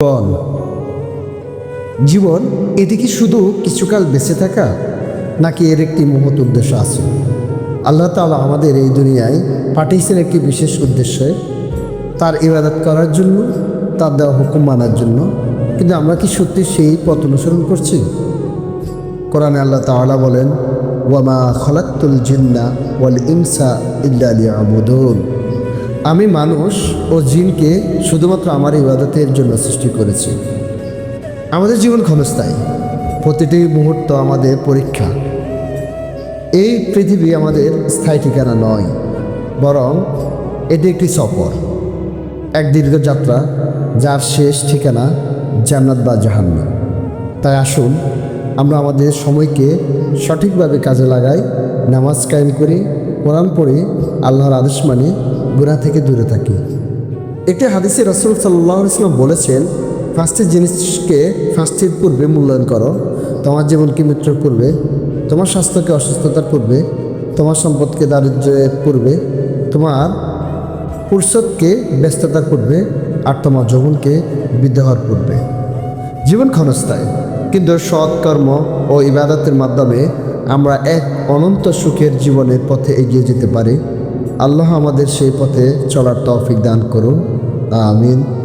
জীবন। জীবন এটি কি শুধু কিছুকাল বেঁচে থাকা নাকি এর একটি মহৎ উদ্দেশ্য আছে। আল্লাহ তাআলা আমাদের এই দুনিয়ায় পাঠিয়েছেন একটি বিশেষ উদ্দেশ্যে। তার ইবাদত করার জন্য, তার দেওয়া হুকুম মানার জন্য। কিন্তু আমরা কি সত্যি সেই পথ অনুসরণ করছি? কোরআনে আল্লাহ তাআলা বলেন ওয়ামা খলাক্তুল জিন্না ওয়াল ইনসা ইল্লা লিয়াবুদুন। আমি মানুষ ও জিনকে শুধুমাত্র আমার ইবাদতের জন্য সৃষ্টি করেছি। আমাদের জীবন ক্ষণস্থায়ী। প্রতিটি মুহূর্ত আমাদের পরীক্ষা। এই পৃথিবী আমাদের স্থায়ী ঠিকানা নয়, বরং এটি একটি সফর, এক দীর্ঘ যাত্রা, যার শেষ ঠিকানা জান্নাত বা জাহান্নাম। তাই আসুন, আমরা আমাদের সময়কে সঠিকভাবে কাজে লাগাই, নামাজ কায়েম করি, কোরআন পড়ি, আল্লাহর আদেশ মানি গুণা থেকে দূরে থাকি। একটি হাদিসে রসুল সাল্লাহ বলেছেন পাঁচটি জিনিসকে পাঁচটির পূর্বে মূল্যায়ন করো। তোমার জীবনকে মৃত্যুর পূর্বে, তোমার স্বাস্থ্যকে অসুস্থতার পূর্বে, তোমার সম্পদকে দারিদ্র্যের পূর্বে, তোমার ফুরসতকে ব্যস্ততার পূর্বে, আর তোমার যৌবনকে বৃদ্ধ হওয়ার পূর্বে। জীবন ক্ষণস্থায়। কিন্তু সৎকর্ম ও ইবাদতের মাধ্যমে আমরা এক অনন্ত সুখের জীবনের পথে এগিয়ে যেতে পারি। আল্লাহ আমাদের সেই পথে চলার তৌফিক দান করুন। আমিন।